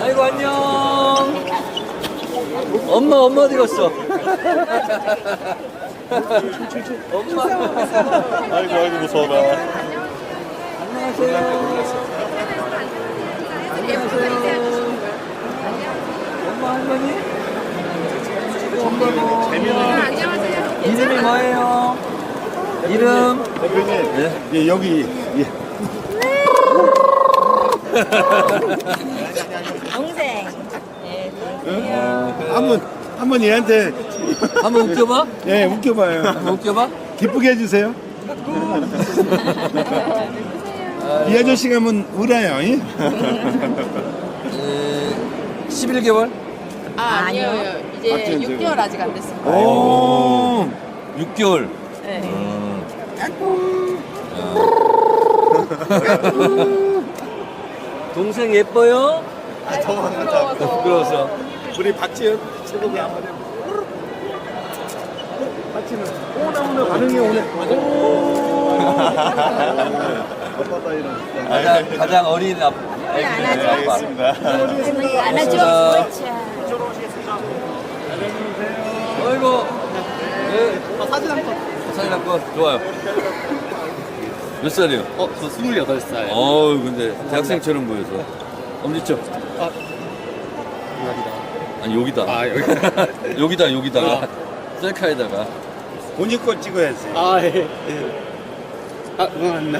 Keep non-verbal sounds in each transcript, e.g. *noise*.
아이고 안녕. 엄마 엄마 어디 갔어? 엄마. 아이고 아이고 무서워라. 안녕하세요. 안녕하세요. 엄마 할머니. 엄마고. 이름이 뭐예요? 이름. 대표님, 네. 예, 여기 예. *laughs* 동생. 한번 한번 얘한테 한번 웃겨봐. 예 웃겨봐요. 한번 웃겨봐. 기쁘게 해주세요. *laughs* 이 아저씨가 한번 울어요. 예? 에, 11개월? 아, 아니요. 이제 박지현 6개월 아직 안 됐습니다. 오. 6개월. 네. 음. 동생 예뻐요? 부러워서. 부끄러워서. 우리 박지현 최고가 한번 해. 박지는 오 나오네 반응이 오네. 아빠다 이런. 가장, 가장 어린 아빠. 네, 안아줘. 알겠습니다. 안아줘. 어이구. 네. 사진 한 번. 사진 한 번. 좋아요. 몇 살이요? 어, 저 28살. 어우, 근데 대학생처럼 보여서. 엄지척. 감사합니다. 아니, 여기다. 아, 여기. *laughs* 여기다, 여기다가. 셀카에다가. 본인 거 찍어야지. 아, 예. 예. 아, 응원.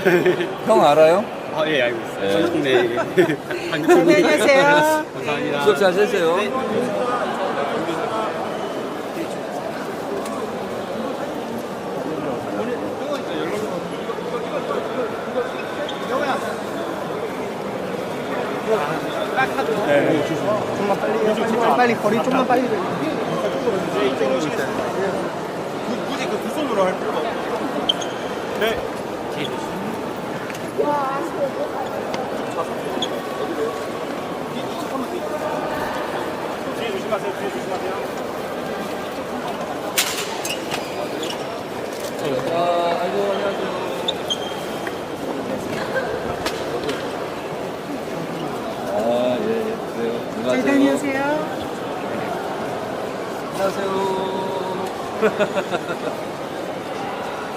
형 알아요? 아, 예, 알고 있어요. 네. *laughs* 네. 안녕하세요. *laughs* 감사합니다. 수업 잘 되세요. 빨리 거리 좀만 빨리 굳이 그 두 손으로 할 필요가 없어. 네. 뒤에 조심하세요. 뒤에 조심하세요. 자, 아이고, 안녕하세요. 아, 예, 예, 그래요. 안녕하세요. 다녀오세요. 안녕하세요.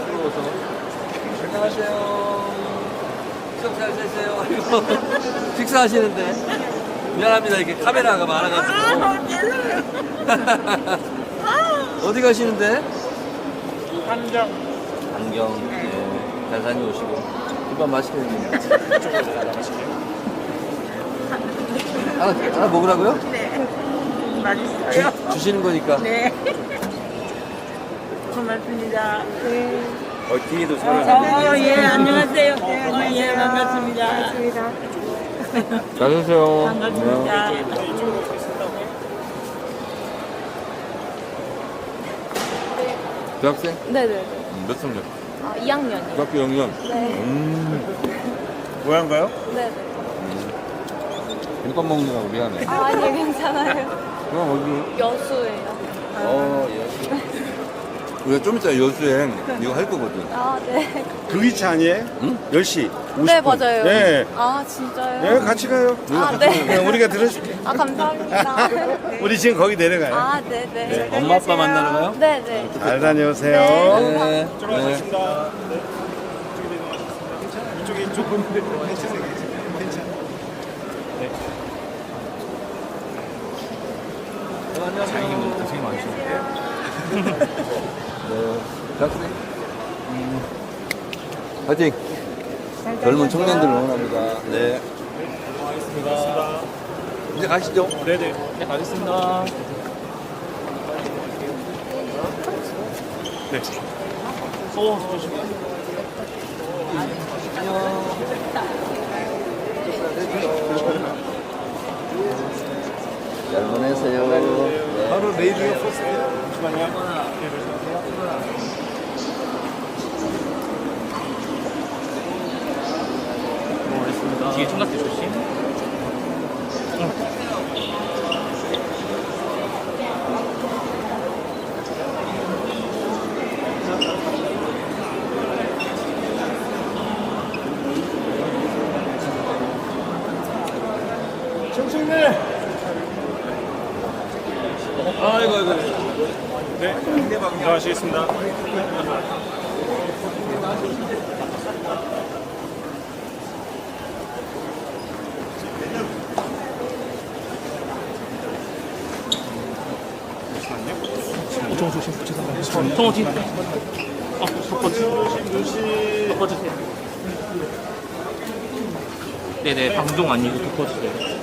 부러워서. 안녕하세요. 수업 잘 되세요. 식사하시는데. 미안합니다. 이렇게 카메라가 많아가지고. 어디 가시는데? 한장 안경. 예. 잘 다녀오시고. 김밥 맛있게 드립니다. 하나, 하나 먹으라고요? 맛있어요. 주, 주시는 거니까. 네. 고맙습니다. 네. 어, 뒤에도 서로 어, 예, 안녕하세요. 네, 안녕하세요. 예, 반갑습니다. 잘 드세요. 반갑습니다. 대학생? 네네. 음, 몇 학년? 아, 2학년이요. 중학교 6년. 네. 음, 뭐한가요? 네네. 김밥 먹느라고 미안해. 아, 아니, 괜찮아요. 그럼 어디? 여수예요. 어, 여수. 우리가 좀 이따 여수행 이거 할 거거든. 아, 네. 그 위치 아니에요? 응? 10시 50분. 네, 맞아요. 네. 아, 진짜요? 네, 같이 가요. 아, 네. 네, 우리가 들어줄게. 아, 감사합니다. *laughs* 우리 지금 거기 내려가요. 아, 네네. 엄마 아빠 만나러 가요? 네 네. 잘 다녀오세요. 네. 네. 네. 이쪽에 조금 괜찮아요. 괜찮아. 안녕하세요. 되게 많으시는데. *laughs* 네. 음. 화이팅! 젊은 청년들 응원합니다. 네. 고맙습니다. 이제 가시죠. 네네. 네, 가겠습니다. 네. 어, 조심. 잘 보내세요. 네. 바로 레이디오 포스. 잠시만요. 뒤에 총각대 조심. 청춘네. 아이고 아이고. 네. 들어가시겠습니다. 통호 뒤. 아. 네네, 방송 아니고 덮어주세요.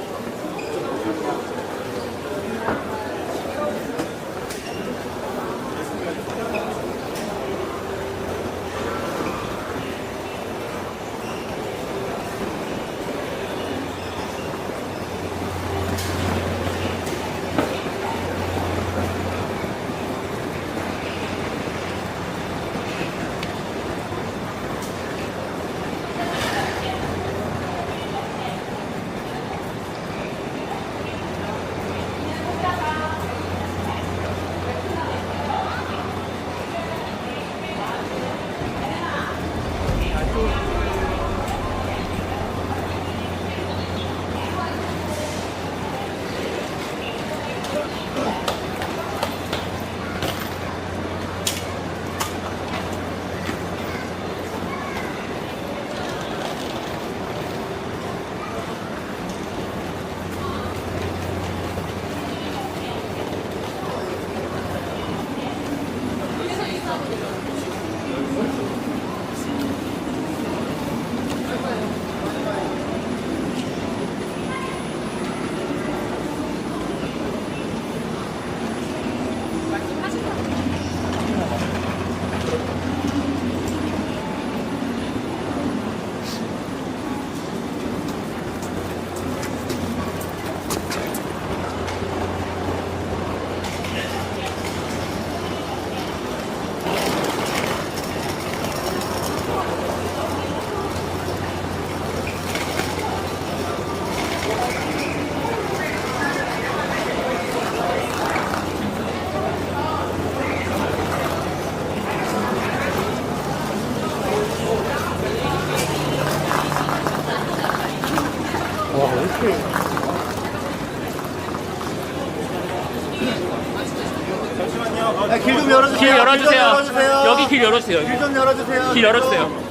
길 열어주세요. 길 좀 열어주세요. 길 열어주세요.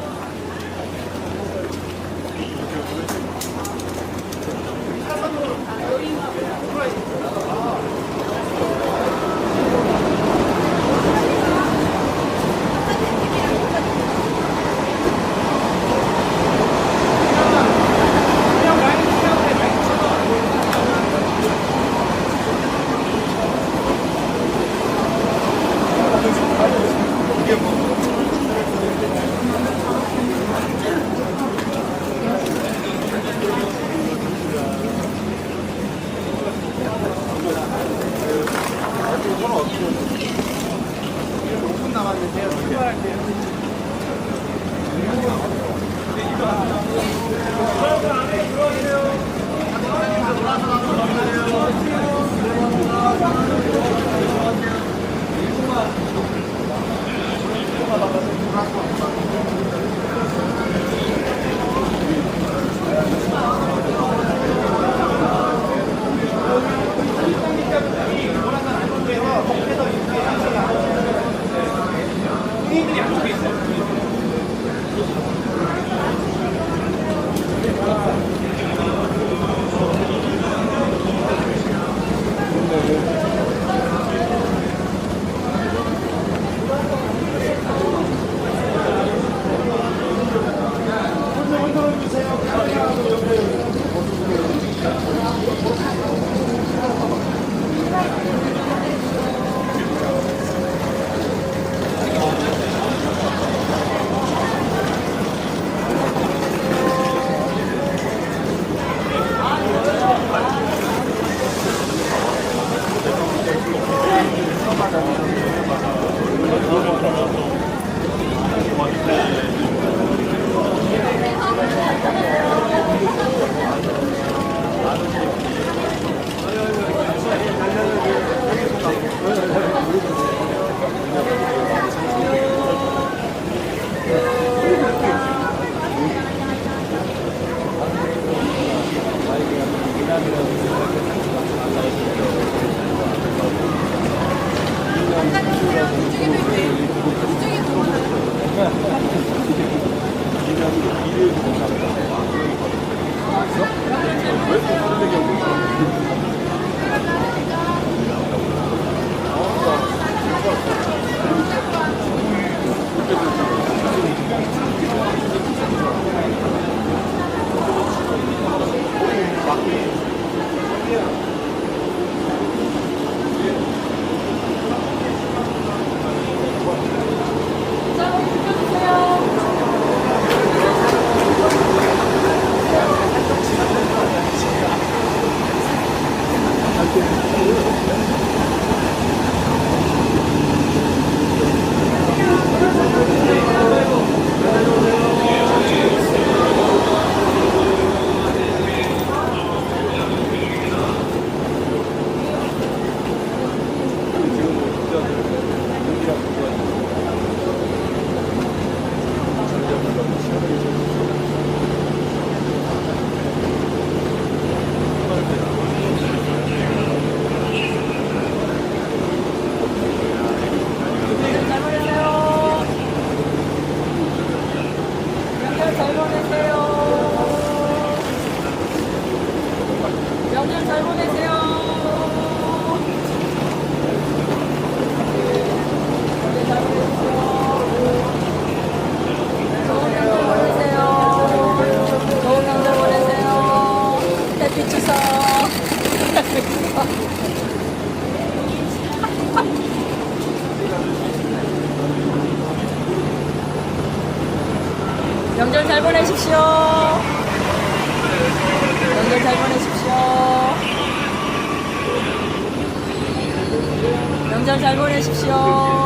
명절 잘 보내십시오.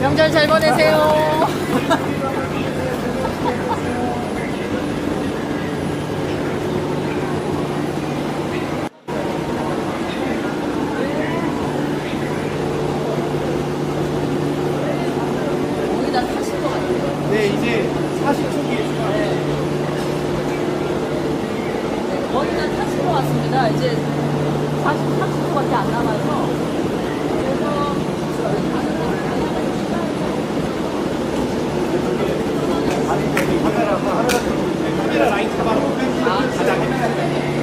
명절 잘 보내세요. 거의 다 타신 것 같아요. 네, 이제 40초기에 거의 다 타신 것 같습니다. 이제 40, 30초밖에 안 남아서. 그래서 카메라 라인 잡아놓고 가장 이걸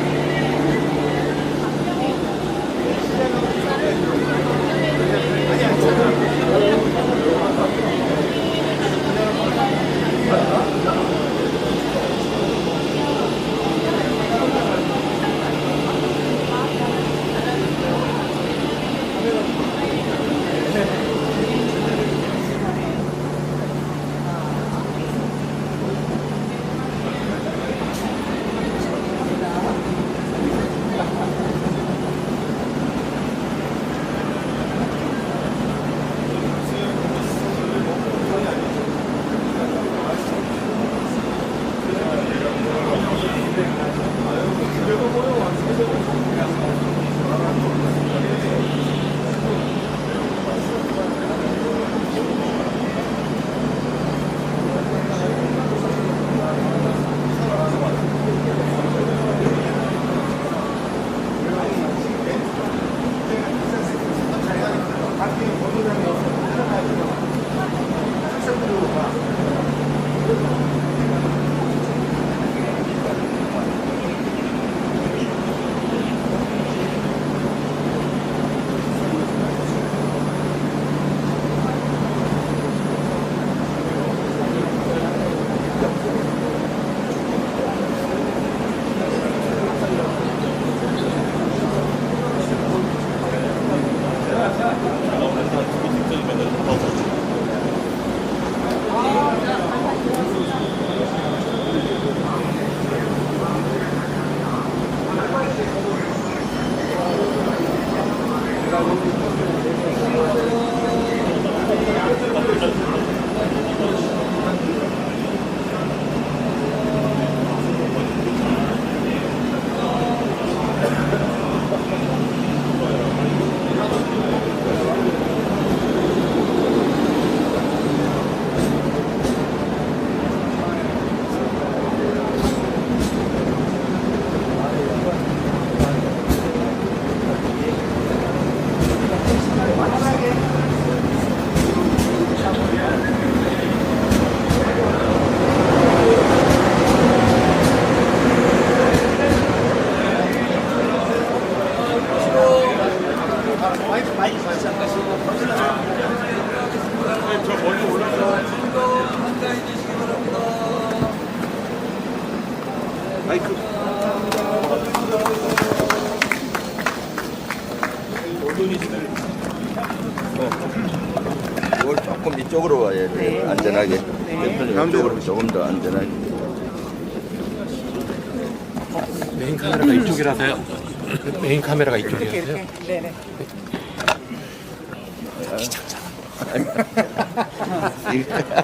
카메라가 이쪽이라서요. 메인 카메라가 이쪽이라서요.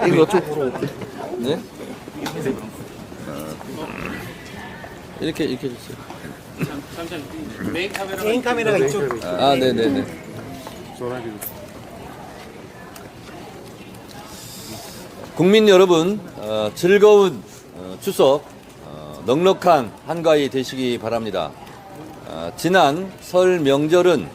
이거 쪽으로. 네? 어. 이렇게 이렇게 주세요. 메인 카메라가 이쪽 아, 네, 네, 네. 국민 여러분, 어, 즐거운 어, 추석 어, 넉넉한 한가위 되시기 바랍니다. 어, 지난 설 명절은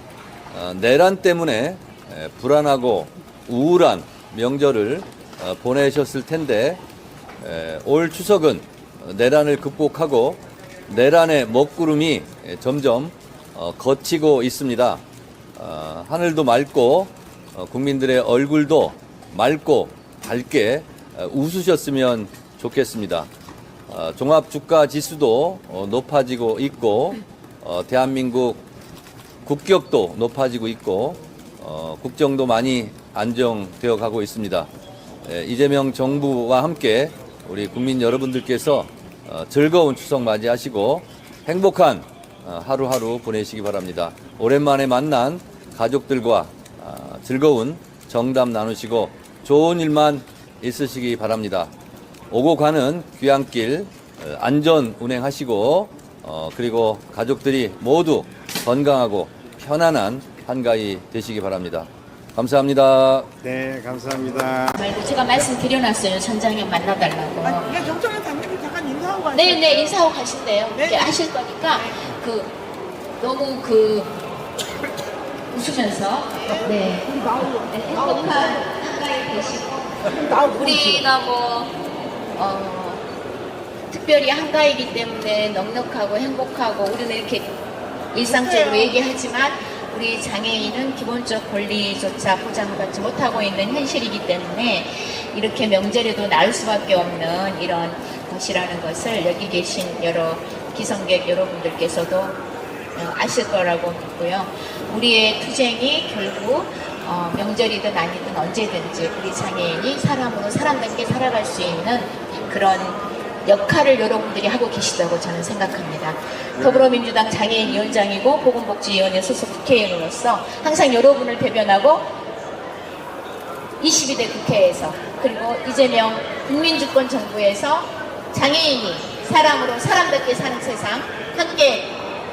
어, 내란 때문에 에, 불안하고 우울한 명절을 어, 보내셨을 텐데 에, 올 추석은 내란을 극복하고 내란의 먹구름이 에, 점점 어, 걷히고 있습니다. 어, 하늘도 맑고 어, 국민들의 얼굴도 맑고 밝게 어, 웃으셨으면 좋겠습니다. 어, 종합 주가 지수도 어, 높아지고 있고 어, 대한민국 국격도 높아지고 있고 어, 국정도 많이 안정되어 가고 있습니다. 예, 이재명 정부와 함께 우리 국민 여러분들께서 어, 즐거운 추석 맞이하시고 행복한 어, 하루하루 보내시기 바랍니다. 오랜만에 만난 가족들과 아, 즐거운 정담 나누시고 좋은 일만 있으시기 바랍니다. 오고 가는 귀향길 어, 안전 운행하시고 어, 그리고 가족들이 모두 건강하고 편안한 한가위 되시기 바랍니다. 감사합니다. 네, 감사합니다. 말고 제가 말씀드려놨어요. 천장에 만나달라고. 아니, 그냥 정청래 당님이 잠깐 인사하고 가세요. 네, 네, 인사하고 가신대요. 네. 이제 하실 거니까 그 너무 그 웃으면서 네, 네, 행복한 한가위 되시고 우리가 뭐 어, 특별히 한가위이기 때문에 넉넉하고 행복하고 우리는 이렇게 일상적으로 얘기하지만 우리 장애인은 기본적 권리조차 보장받지 못하고 있는 현실이기 때문에 이렇게 명절에도 나을 수밖에 없는 이런 것이라는 것을 여기 계신 여러 기성객 여러분들께서도 어, 아실 거라고 믿고요. 우리의 투쟁이 결국 어, 명절이든 아니든 언제든지 우리 장애인이 사람으로 사람답게 살아갈 수 있는 그런 역할을 여러분들이 하고 계시다고 저는 생각합니다. 더불어민주당 장애인 위원장이고 보건복지위원회 소속 국회의원으로서 항상 여러분을 대변하고 22대 국회에서 그리고 이재명 국민주권 정부에서 장애인이 사람으로 사람답게 사는 세상 함께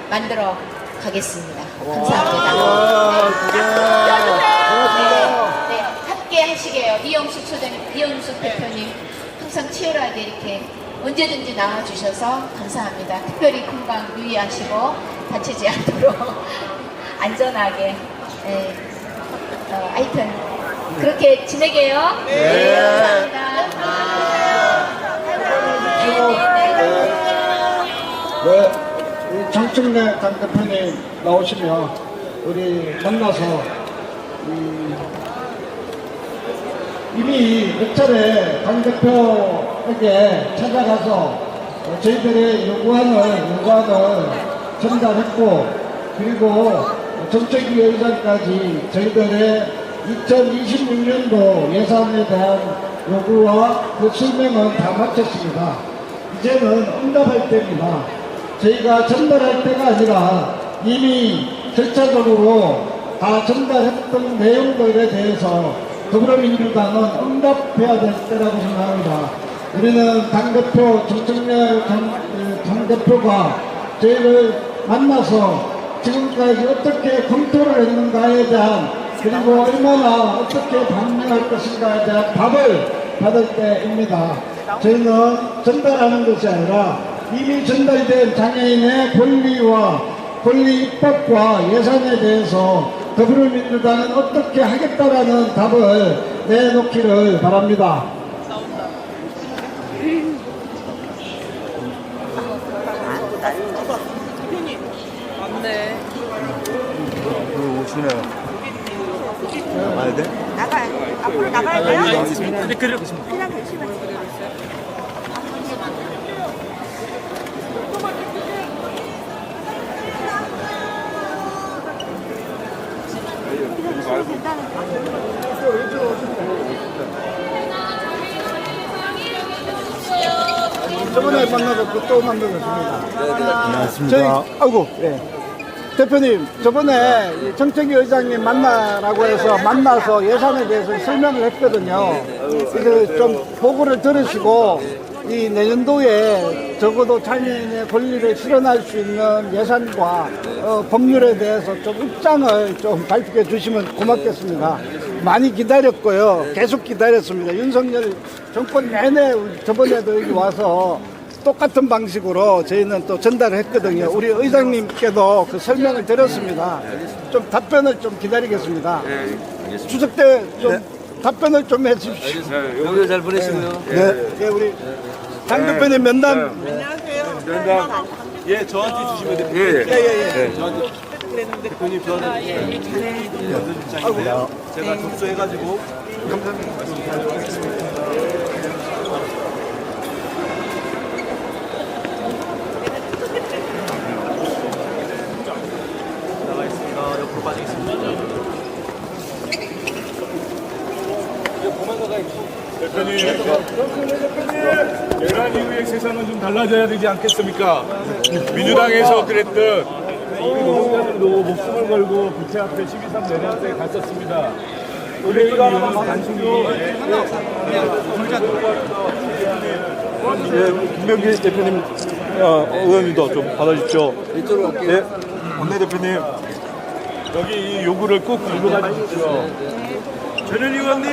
만들어 가겠습니다. 감사합니다. 네, 네. 이영숙 소장님, 이영숙 대표님 항상 치열하게 이렇게 언제든지 나와주셔서 감사합니다. 특별히 건강 유의하시고 다치지 않도록 *laughs* 안전하게 네, 어, 하여튼 그렇게 지내게요. 네, 감사합니다. 네, 이 정청래 당 대표님 나오시면 우리 만나서 이 이미 몇 차례 당 대표에게 찾아가서 어, 저희들의 요구안을 요구안을 전달했고 그리고 정책위 의장까지 저희들의 2026년도 예산에 대한 요구와 그 설명은 다 마쳤습니다. 이제는 응답할 때입니다. 저희가 전달할 때가 아니라 이미 절차적으로 다 전달했던 내용들에 대해서 더불어민주당은 응답해야 될 때라고 생각합니다. 우리는 당대표 정청래 당- 어, 당대표가 저희를 만나서 지금까지 어떻게 검토를 했는가에 대한 그리고 얼마나 어떻게 반응할 것인가에 대한 답을 받을 때입니다. 저희는 전달하는 것이 아니라 이미 전달된 장애인의 권리와 권리 입법과 예산에 대해서 더불어민주당은 어떻게 하겠다라는 답을 내놓기를 바랍니다. 네. 오시네. 나가야 돼? 나가, 앞으로 나가야 돼요? 근데 그래 보시면 저번에 만나서 그또 만나겠습니다. 안녕하십니까. 저희, 아이고, 예. 대표님, 저번에 이 정책위 의장님 만나라고 해서 만나서 예산에 대해서 설명을 했거든요. 그래서 좀 보고를 들으시고 이 내년도에 적어도 장애인의 권리를 실현할 수 있는 예산과 어, 법률에 대해서 좀 입장을 좀 발표해 주시면 고맙겠습니다. 많이 기다렸고요. 계속 기다렸습니다. 윤석열 정권 내내 저번에도 여기 와서 똑같은 방식으로 저희는 또 전달을 했거든요. 우리 의장님께도 그 설명을 드렸습니다. 좀 답변을 좀 기다리겠습니다. 추석 때좀 답변을 좀 해주십시오. 명절 잘 보내시고요. 네, 네, 우리 장 대표님 면담. 예, 저한테 주시면 돼요. 예, 예. 예, 예, 저한테 대표님 저는 연습장인데요. 제가 접수해가지고 있습니다. 옆으로 빠지겠습니다. 내란 이후의 세상은 좀 달라져야 되지 않겠습니까? 민주당에서 그랬듯 노동자들도 목숨을 걸고 부채 앞에 12.3 내란 때 갔었습니다. 우리가 단순히 예, 김명기 대표님, 어, 의원님도 좀 받아주십시오. 이쪽으로 갈게요. 예, 원내 대표님. 여기 이 요구를 꼭 들고 가주십시오. 전현 의원님,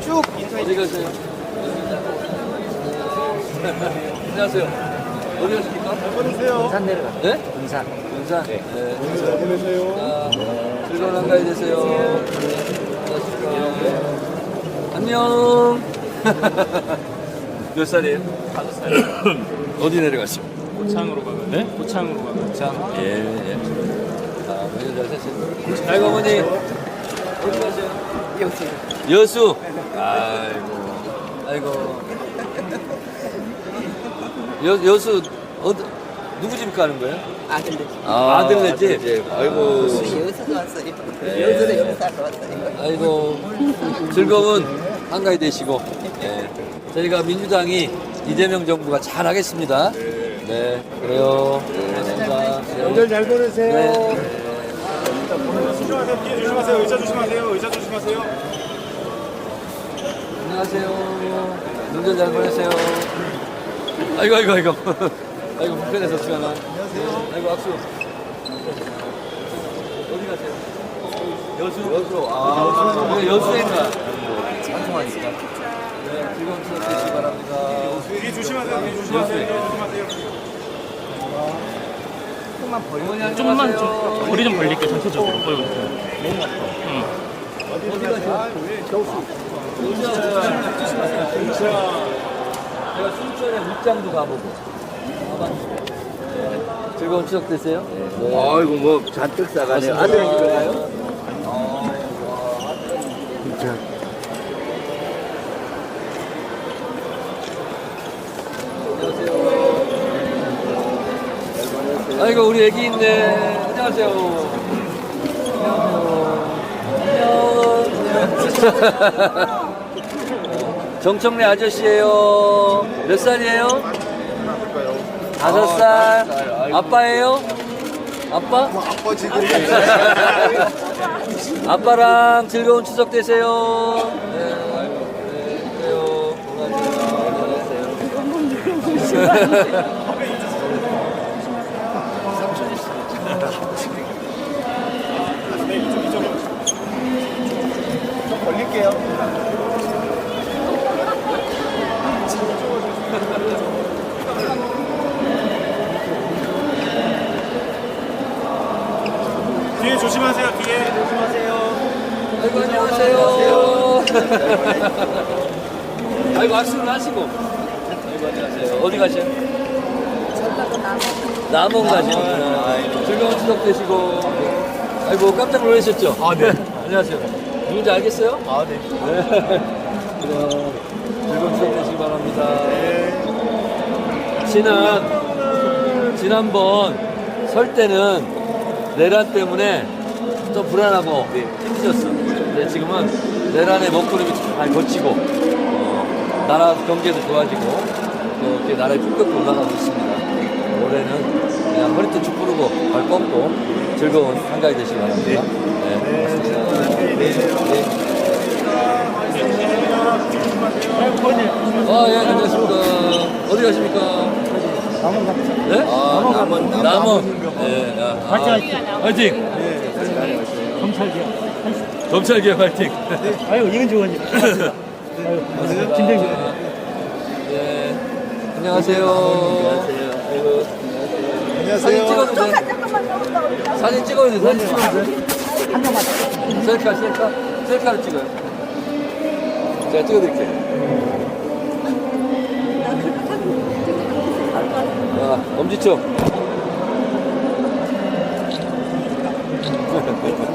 쭉? 안녕하세요. 어디 가십니까? 내려가. 네? 등산. 등산. 네. 즐거운 한가위 되세요. 안녕. *laughs* 몇 살이에요? 다섯 살. 어디 내려가시죠? 고창으로 가면 네? 고창으로 가면 참. 예, 예. 아, 명절 잘 사세요. 아이고, 어머니. 어디 가세요? 여수. 여수? 아이고. 아이고. 여, 여수, 어디, 누구 집 가는 거예요? 아들 아, 아들네 집? 아이고. 여기서 왔어요. 여기서 여기서 왔어요. 아이고. 즐거운 한가위 되시고. 예. 저희가 민주당이 이재명 정부가 잘 하겠습니다. 네, 그래요. 네, 감사합니다. 명절 잘 보내세요. 네. 조심하세요. 조심하세요. 의자 조심하세요. 의자 조심하세요. 안녕하세요. 명절 잘 보내세요. 아이고, 아이고, 아이고. *laughs* 아이고, 불편해서 시간아. 안녕하세요. 아이고, 악수. 어디 가세요? 여수? 여수. 아, 여수. 여수인가? 방송하니까. 네, 즐거운 추석 되시기 바랍니다. 뒤에 조심하세요. 뒤에 조심하세요. 뒤에 조심하세요. 어머니 좀만 안녕하세요. 좀 거리 좀 벌릴게 전체적으로 어이구 응. 어디 가세요? 여수. 제가 순천에 밑장도 가보고. 네. 즐거운 추석 되세요. 네. 아이고 뭐 잔뜩 싸가네요. 아들 가요? 안녕하세요. 아이고 우리 애기 있네. 안녕하세요. 안녕. 정청래 아저씨예요. 몇 살이에요? 다섯 살. 아빠예요? 아빠? 아빠 지금 *laughs* 아빠랑 즐거운 추석 되세요. 네, 아이고, 네, 그래요. 건강하세요. 걸릴게요. 뒤에 조심하세요. 뒤에 조심하세요. 아이고, 안녕하세요. *laughs* 아이고, 악수를 하시고. 아이고, 안녕하세요. 어디 가세요? 남원 가시는구나. 아이고, 즐거운 추석 되시고. 아이고, 깜짝 놀라셨죠? 아, 네. *laughs* 안녕하세요. 누군지 알겠어요? 아, 네. *laughs* 그럼, 즐거운 추석 되시기 바랍니다. 지난, 지난번 설 때는 내란 때문에 좀 불안하고 힘드셨어. 근데 지금은 내란의 먹구름이 잘 거치고, 어, 나라 경제도 좋아지고, 또 이렇게 나라의 품격도 올라가고 있습니다. 올해는 그냥 허리도 쭉 푸르고 발 뻗고 즐거운 한가위 되시기 바랍니다. 네, 고맙습니다. 네. 아, 예, 안녕하십니까. 어디 가십니까? 남원 갑니다. 네? 아, 남원, 남원. 네, 아, 화이팅, 화이팅. 화이팅. 경찰이요. 검찰개혁 화이팅. 아유, 이건 좋아하지. 아유, 김대중. 네. 안녕하세요. 사진 찍어도 돼. 사진 찍어도 돼. 사진 찍어도 돼. 한 명만. 셀카, 셀카. 셀카를 찍어요. 제가 찍어드릴게요. 아, 엄지척.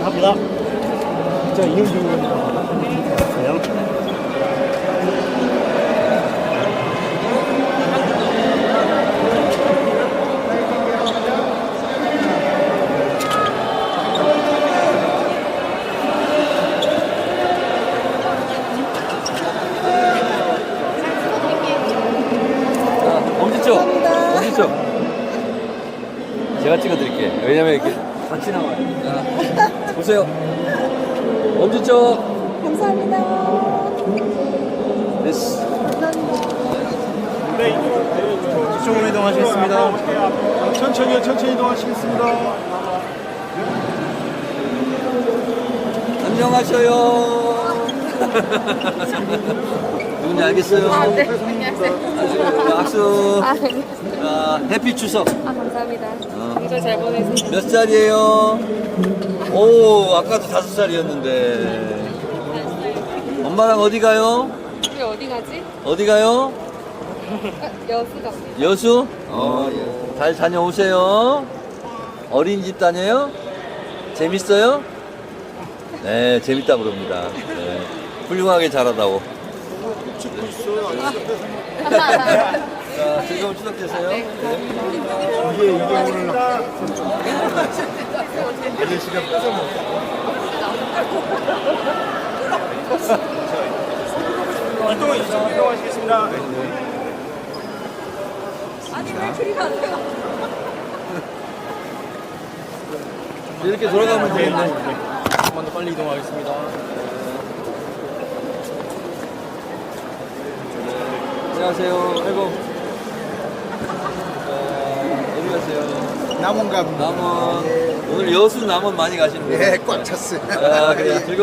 합니다. 자, 이현주 의원. 자, 엄지척. 엄지척. 제가 찍어드릴게요. 왜냐면 이렇게 같이 나와요. 자, 보세요. 엄지척. 감사합니다. 됐어. 이쪽으로 이동하시겠습니다. 천천히 천천히 이동하시겠습니다. 안녕하셔요. *laughs* 누군지 알겠어요? 아, 네. 안녕하세요. 박수. 아, 네. 자, 해피 추석. 아, 감사합니다. 어. 명절 잘 보내세요. 몇 살이에요? 오, 아까도 다섯 살이었는데. 엄마랑 어디 가요? 우리 어디 가지? 어디 가요? 여수 갑니다. 여수? 어, 예. 잘 다녀오세요. 어린이집 다녀요? 재밌어요? 네, 재밌다 그럽니다. 네. 훌륭하게 잘하다고. 자, 즐거운 추석 되세요. 네. 이동 이쪽 이동하시겠습니다. 아니, 왜 그리 가세요? 이렇게 돌아가면 되겠네. 조금만 더 빨리 이동하겠습니다. 안녕하세요. 아이고. 가세요? 남원갑 남원. 오늘 여수 남원 많이 가시는 거예요? 네, 꽉 찼어요. 아, 그래. 즐거운